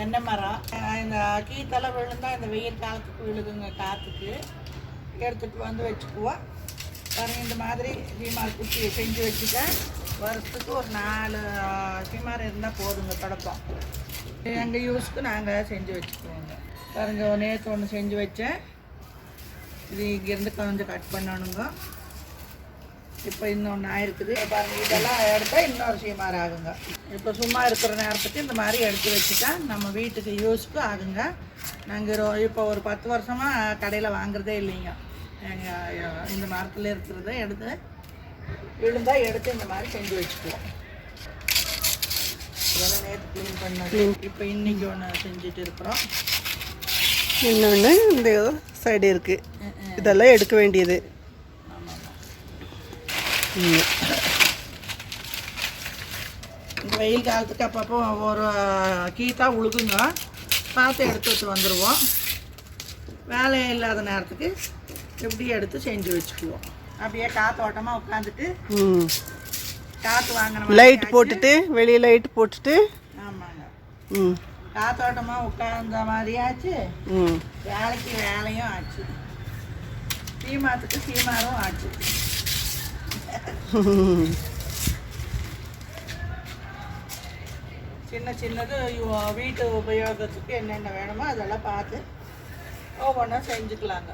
தென்னை மரம். இந்த கீத்தலை விழுந்தால் இந்த வெயில் காலத்துக்கு விழுதுங்க காற்றுக்கு எடுத்துட்டு வந்து வச்சுக்குவோம். பாருங்க இந்த மாதிரி சீமார் குட்டி செஞ்சு வச்சுட்டேன். வருஷத்துக்கு ஒரு நாலு சீமார் இருந்தால் போதுங்க தொடப்போம் எங்கள் யூஸ்க்கு நாங்கள் செஞ்சு வச்சுக்குவோங்க. பாருங்க நேற்று ஒன்று செஞ்சு வச்சேன். இது இங்கேருந்து கொஞ்சம் கட் பண்ணணுங்க. இப்போ இன்னொன்று ஆயிருக்குது. பாருங்க இதெல்லாம் எடுத்தா இன்னொரு சீமார் ஆகுங்க. இப்போ சும்மா இருக்கிற நேரத்துக்கு இந்த மாதிரி எடுத்து வச்சுட்டா நம்ம வீட்டுக்கு யூஸ்க்கு ஆகுங்க. நாங்கள் இப்போ ஒரு பத்து வருஷமாக கடையில் வாங்குறதே இல்லைங்க. எங்கள் இந்த மரத்தில் இருக்கிறத எடுத்து விழுந்தா எடுத்து இந்த மாதிரி செஞ்சு வச்சுக்குவோம். இதெல்லாம் நேற்று க்ளீன் பண்ணது. இப்போ இன்னைக்கு ஒன்று செஞ்சுட்டு இருக்கிறோம். இன்னொன்று இந்த சைடு இருக்குது இதெல்லாம் எடுக்க வேண்டியது. இந்த வெயில் காலத்துக்கு அப்பப்போ ஒரு கீத்தா உழுகுங்க. பார்த்து எடுத்து வச்சு வந்துடுவோம் வேலை இல்லாத நேரத்துக்கு இப்படி எடுத்து செஞ்சு வச்சுக்குவோம். அப்படியே காத்தோட்டமாக உட்காந்துட்டு காற்று வாங்கின லைட் போட்டுட்டு வெளியே லைட் போட்டுட்டு. ஆமாங்க. ம். காத்தோட்டமாக உட்கார்ந்த மாதிரியாச்சு வேலைக்கு வேலையும் ஆச்சு. சீமாத்துக்கு சீமாரும் ஆச்சு. சின்ன சின்னது வீட்டு உபயோகத்துக்கு என்னென்ன வேணுமோ அதெல்லாம் பார்த்து ஒவ்வொன்றா செஞ்சுக்கலாங்க.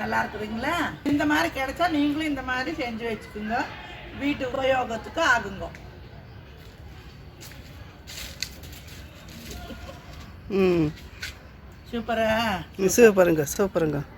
நல்லா இருக்குதுங்களா இந்த மாதிரி கிடைச்சா நீங்களும் இந்த மாதிரி செஞ்சு வச்சுக்கோங்க. வீட்டு உபயோகத்துக்கு ஆகுங்க. ம். சூப்பரா? சூப்பருங்க சூப்பருங்க.